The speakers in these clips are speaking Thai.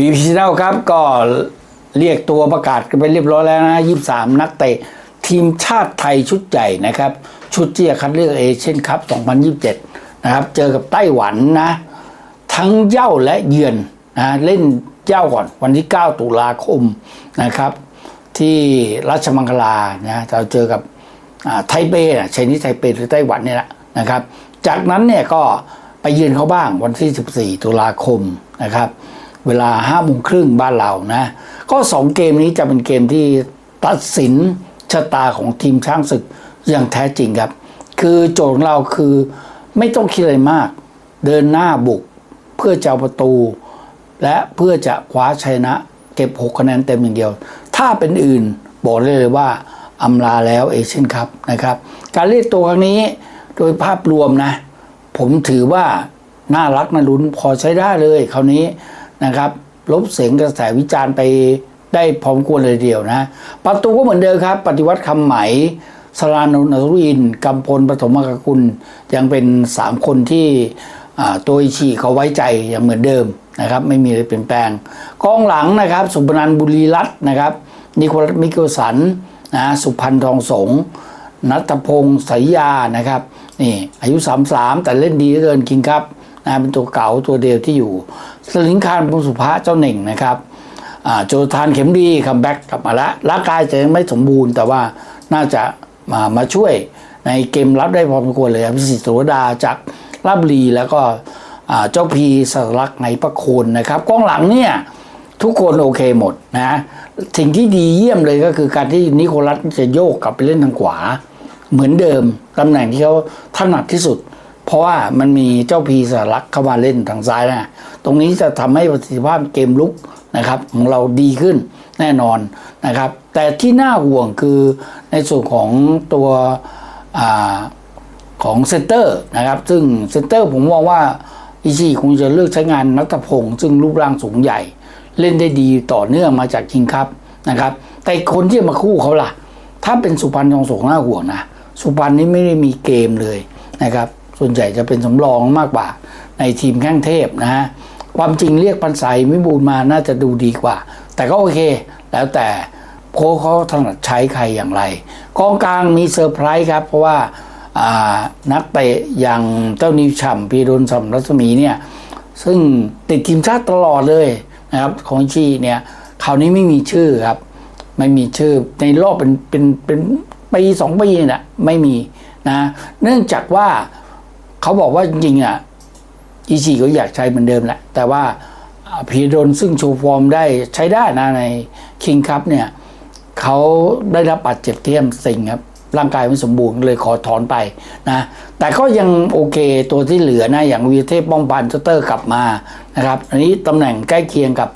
บีพีชแนลครับก็เรียกตัวประกาศกันไปเรียบร้อยแล้วนะ23นักเตะ ทีมชาติไทยชุดใหญ่นะครับ ชุดที่จะคัดเลือกเอเชียนคัพ 2027 นะครับ เจอกับไต้หวันนะ ทั้งเย่าและเยือนนะเล่นเย่าก่อนวันที่ 9 ตุลาคมนะครับ ที่ราชมังคลานะเราเจอกับไทเปนะชนิดไทเปหรือไต้หวันเนี่ยแหละนะครับ จากนั้นเนี่ยก็ไปเยือนเขาบ้างวันที่ 14 ตุลาคมนะครับ เวลาห้าโมงครึ่งบ้านเรานะ ก็สองเกมนี้จะเป็นเกมที่ตัดสินชะตาของทีมช้างศึกอย่างแท้จริงครับ คือโจทย์ของเราคือไม่ต้องคิดอะไรมาก เดินหน้าบุกเพื่อจะเอาประตู และเพื่อจะคว้าชัยนะ เก็บ 6 คะแนนเต็มอย่างเดียว ถ้าเป็นอื่นบอกได้เลยว่าอำลาแล้วเอเชียนคัพนะครับ การเรียกตัวครั้งนี้โดยภาพรวมนะ ผมถือว่าน่ารักน่าลุ้นพอใช้ได้เลยคราวนี้ นะครับ ลบเสียงกระแสวิจารณ์ไปได้พร้อมควรเลยเดียวนะ ประตูก็เหมือนเดิมครับ ปฏิวัติคำไหมสรานนทรุอินทร์กำพลปฐมกกุลยังเป็น 3 คนที่ตัวอิชิเขาไว้ใจอย่างเหมือนเดิมนะครับ ไม่มีอะไรเปลี่ยนแปลงกองหลังนะครับ สุพนันบุรีรัตน์นะครับ นิโคลัสมิเกลสันนะสุพันธ์ทองสงนัทพงศ์สายยานะครับนี่อายุ 33 แต่เล่นดีเหลือเกินคิงครับนะเป็นตัวเก่าตัวเดียวที่อยู่ สลิงคารพงสุภาเจ้าเหน่งนะครับโจทานเข็มดีคัมแบ็กกลับมาแล้วร่างกายจะยังไม่สมบูรณ์ แต่ว่าน่าจะมามาช่วยในเกมรับได้พอสมควรเลยอภิสิทธิ์โสดาจากลาบรีแล้วก็เจ้าพีสลักในประโคนนะครับกล้องหลังเนี่ยทุกคนโอเคหมดนะสิ่งที่ดีเยี่ยมเลยก็คือการที่นิโคลัสจะโยกกลับไปเล่นทางขวา เหมือนเดิมตำแหน่งที่เขาถนัดที่สุด เพราะว่ามันมีเจ้าพีสลักเข้ามาเล่นทางซ้ายนะตรงนี้จะทำให้ประสิทธิภาพเกมลุกนะครับของเราดีขึ้นแน่นอนนะครับ แต่ที่น่าห่วงคือในส่วนของตัวอของเซนเตอร์นะครับ ซึ่งเซนเตอร์ผมมองว่าอีชีคงจะเลือกใช้งานนัทพงศ์ซึ่งรูปร่างสูงใหญ่ เล่นได้ดีต่อเนื่องมาจากคิงคัพนะครับ แต่คนที่มาคู่เขาล่ะ ถ้าเป็นสุพรรณทองสงน่าห่วงนะ สุพรรณนี่ไม่ได้มีเกมเลยนะครับ ส่วนใหญ่จะเป็นสำรองมากกว่าในทีมแข้งเทพนะฮะความจริงเรียกพันสายมิบูลมาน่าจะดูดีกว่า แต่ก็โอเค แล้วแต่โค้ชเขาถนัดใช้ใครอย่างไรกองกลางมีเซอร์ไพรส์ครับ เพราะว่าานักเตะอย่างเจ้านิวชัมพีรุนสัมรัศมีเนี่ยซึ่งติดทีมชาติตลอดเลยนะครับของชีเนี่ยคราวนี้ไม่มีชื่อครับ ไม่มีชื่อในรอบเป็นเป็นเป็นปีสองปีนี่แหละไม่มีนะเนื่องจากว่า เขาบอกว่าจริงๆอะอีชีก็อยากใช้เหมือนเดิมแหละ แต่ว่าพีรดนซึ่งโชว์ฟอร์มได้ใช้ได้นะในคิงคัพเนี่ยเขาได้รับบาดเจ็บเที่แฮมสิงครับร่างกายไม่สมบูรณ์เลยขอถอนไปนะ แต่ก็ยังโอเคตัวที่เหลือนะ อย่างวีเทพป้องปันเตอร์กลับมานะครับ อันนี้ตำแหน่งใกล้เคียงกับ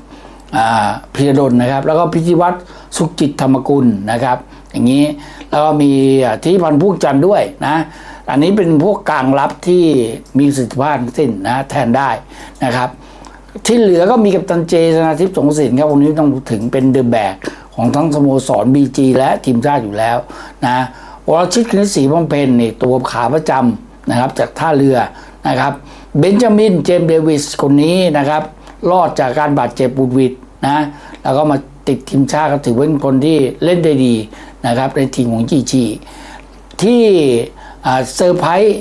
พีรดนนะครับ แล้วก็พิธิวัตรสุขจิตธรรมกุลนะครับ อย่างนี้แล้วก็มีที่พันธ์พุกจันด้วยนะ อันนี้เป็นพวกกลางรับที่มีสิทธิภาพสิ้นนะแทนได้นะครับ ที่เหลือก็มีกับตันเจชนาทิพย์สงสินครับวันนี้ต้องถึงเป็นเดอะแบกของทั้งสโมสรบีจีและทีมชาติอยู่แล้วนะวรชิตคณิตศรีบำเพ็ญนี่ตัวขาประจำนะครับจากท่าเรือนะครับเบนจามินเจมเดวิสคนนี้นะครับ รอดจากการบาดเจ็บบุดหวิดนะแล้วก็มาติดทีมชาติก็ถือว่าเป็นคนที่เล่นได้ดีนะครับในทีมของจีจีที่ เซอร์ไพรส์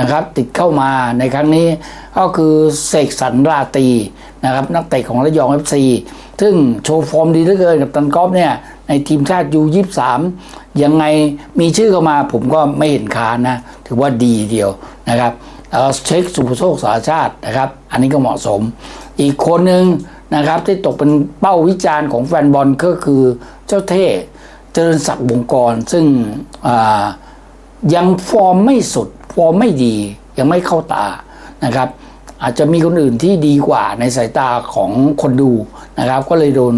นะครับติดเข้ามาในครั้งนี้ก็คือเสกสรรราตีนะครับนักเตะของระยองเอฟซีซึ่งโชว์ฟอร์มดีเหลือเกินกับตันกอฟเนี่ยในทีมชาติยูยี่สามยังไงมีชื่อเข้ามาผมก็ไม่เห็นค้านนะ ถือว่าดีเดียวนะครับเช็คสุภโชคสาชาตินะครับ อันนี้ก็เหมาะสม อีกคนหนึ่งนะครับที่ตกเป็นเป้าวิจารณ์ของแฟนบอลก็คือเจ้าเท่เจริญศักดิ์วงกร ซึ่งอ่า ยังฟอร์มไม่สุด ฟอร์มไม่ดี ยังไม่เข้าตานะครับ อาจจะมีคนอื่นที่ดีกว่าในสายตาของคนดูนะครับ ก็เลยโดน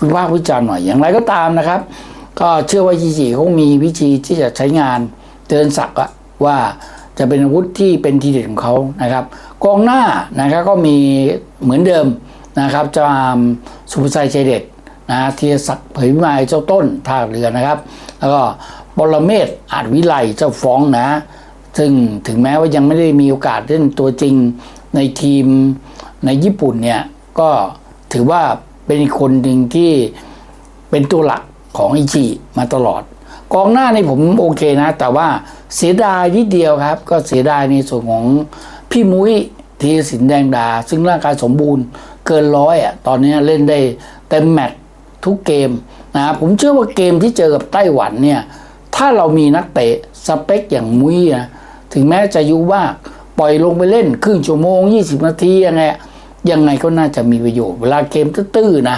วิพากษ์วิจารณ์หน่อยอย่างไรก็ตามนะครับ ก็เชื่อว่าจีจีเขามีวิธีที่จะใช้งานเตือนศักดิ์ว่าจะเป็นอาวุธที่เป็นทีเด็ดของเขานะครับกองหน้านะครับก็มีเหมือนเดิมนะครับจามสุภาชัยใจเด็ดนะเทียศักดิ์เผยพิมายเจ้าต้นท่าเรือนะครับ แล้วก็ บรเมศอาจวิไลเจ้าฟ้องนะ ซึ่งถึงแม้ว่ายังไม่ได้มีโอกาสเล่นตัวจริงในทีมในญี่ปุ่นเนี่ยก็ถือว่าเป็นคนหนึ่งที่เป็นตัวหลักของอิจิมาตลอด กองหน้าในผมโอเคนะ แต่ว่าเสียดายนิดเดียวครับ ก็เสียดายในส่วนของพี่มุ้ยทีรศินแดงดา ซึ่งร่างกายสมบูรณ์เกินร้อยอะตอนนี้เล่นได้เต็มแมตทุกเกมนะครับผมเชื่อว่าเกมที่เจอกับไต้หวันเนี่ย ถ้าเรามีนักเตะสเปคอย่างมุ้ยนะถึงแม้จะอายุว่ากปล่อยลงไปเล่นครึ่งชั่วโมง 20 นาทียังไงยังไงก็น่าจะมีประโยชน์ เวลาเกมตื้อๆนะ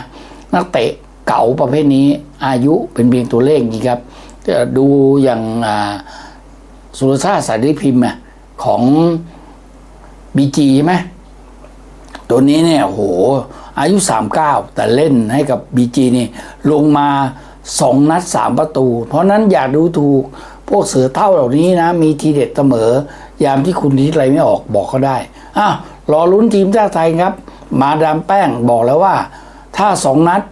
นักเตะเก่าประเภทนี้อายุเป็นเพียงตัวเลขจริงครับจะดูอย่างอ่าสุรชาติสารีพิมพ์ของบีจีใช่ไหมตัวนี้เนี่ยโอ้โหอายุ 39 แต่เล่นให้กับบีจีนี่ลงมา 2นัด3ประตู เพราะนั้นอย่าดูถูกพวกเสือเท่าเหล่านี้นะ มีทีเด็ดเสมอ ยามที่คุณคิดอะไรไม่ออกบอกเขาได้อ้าวรอลุ้นทีมชาติไทยครับ มาดามแป้งบอกแล้วว่า ถ้า2นัด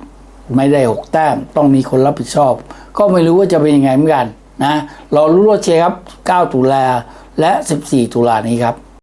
ไม่ได้6แต้มต้องมีคนรับผิดชอบ ก็ไม่รู้ว่าจะเป็นยังไงเหมือนกันนะรอรู้นว่าเชียร์ครับ 9 ตุลาและ 14 ตุลานี้ครับ